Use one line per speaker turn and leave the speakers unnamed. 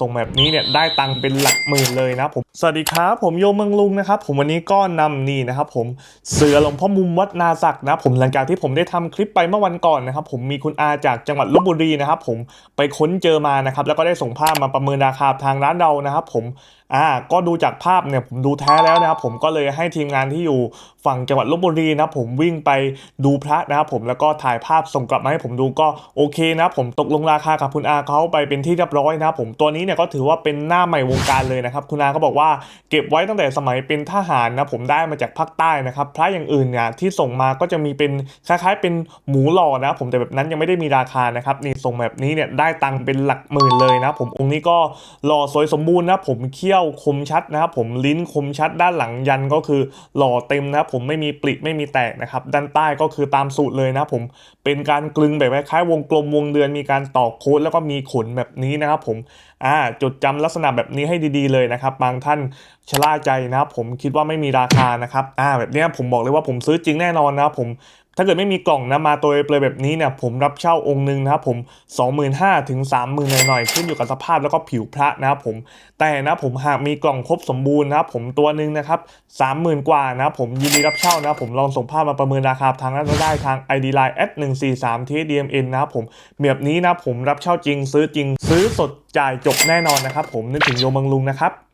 ส่งแบบนี้เนี่ยได้ตังค์เป็นหลักหมื่นเลยนะผมสวัสดีครับผมโยมเมืองลุงนะครับผมวันนี้ก็นำนี่นะครับผมเสือหลวงพ่อมุมวัดนาศักนะผมหลังจากที่ผมได้ทำคลิปไปเมื่อวันก่อนนะครับผมมีคุณอาจากจังหวัดลบบุรีนะครับผมไปค้นเจอมานะครับแล้วก็ได้ส่งภาพมาประเมินราคาทางร้านเรานะครับผม อ่าก็ดูจากภาพเนี่ยผมดูแท้แล้วนะครับผมก็เลยให้ทีมงานที่อยู่ฝั่งจังหวัดลบบุรีนะผมวิ่งไปดูพระนะครับผมแล้วก็ถ่ายภาพส่งกลับมาให้ผมดูก็โอเคนะผมตกลงราคากับคุณอาเขาไปเป็นที่เรียบร้อยนะครับผมตัวนี้เนี่ยก็ถือว่าเป็นหน้าใหม่วงการเลยนะครับคุณอาเขาบอกว่าเก็บไว้ตั้งแต่สมัยเป็นทหารนะผมได้มาจากภาคใต้นะครับพระอย่างอื่นเนี่ยที่ส่งมาก็จะมีเป็นคล้ายๆ เป็นหมูหล่อนะครับผมแต่แบบนั้นยังไม่ได้มีราคานะครับนี่ส่งแบบนี้เนี่ยได้ตังค์เป็นหลักหมื่นเลยนะครับผมองค์นี้ก็หล่อสวยสมบูรณ์นะผมเขี้ยวคมชัดนะครับผมลิ้นคมชัดด้านหลังยันก็คือหล่อเต็มนะครับผมไม่มีปลิไม่มีแตกนะครับด้านใต้ก็คือตามสูตรเลยนะครับผมเป็นการกลึงแบบคล้ายวงกลมวงเดือนมีการตอกโค้ดแล้วก็มีขนแบบนี้นะครับผมอ่าจดจำลักษณะแบบนี้ให้ดีๆเลยนะครับบางท่านชะล่าใจนะครับผมคิดว่าไม่มีราคานะครับอ่าแบบนี้ผมบอกเลยว่าผมซื้อจริงแน่นอนนะครับผม ถ้าเกิดไม่มีกล่องนะมาตัวเปลยแบบนี้เนี่ยผมรับเช่าองค์หนึ่งนะครับผม 25,000ถึง30,000หน่อยๆขึ้นอยู่กับสภาพแล้วก็ผิวพระนะครับผม แต่นะผมหากมีกล่องครบสมบูรณ์นะครับผมตัวหนึ่งนะครับ30,000 กว่านะผมยินดีรับเช่านะครับผมลองส่งภาพมาประเมินราคาทางนั้นก็ได้ทาง ID Line at 143 TDMN นะครับผมแบบนี้นะผมรับเช่าจริงซื้อจริงซื้อสดจ่ายจบแน่นอนนะครับผมนึกถึงโยมเมืองลุงนะครับ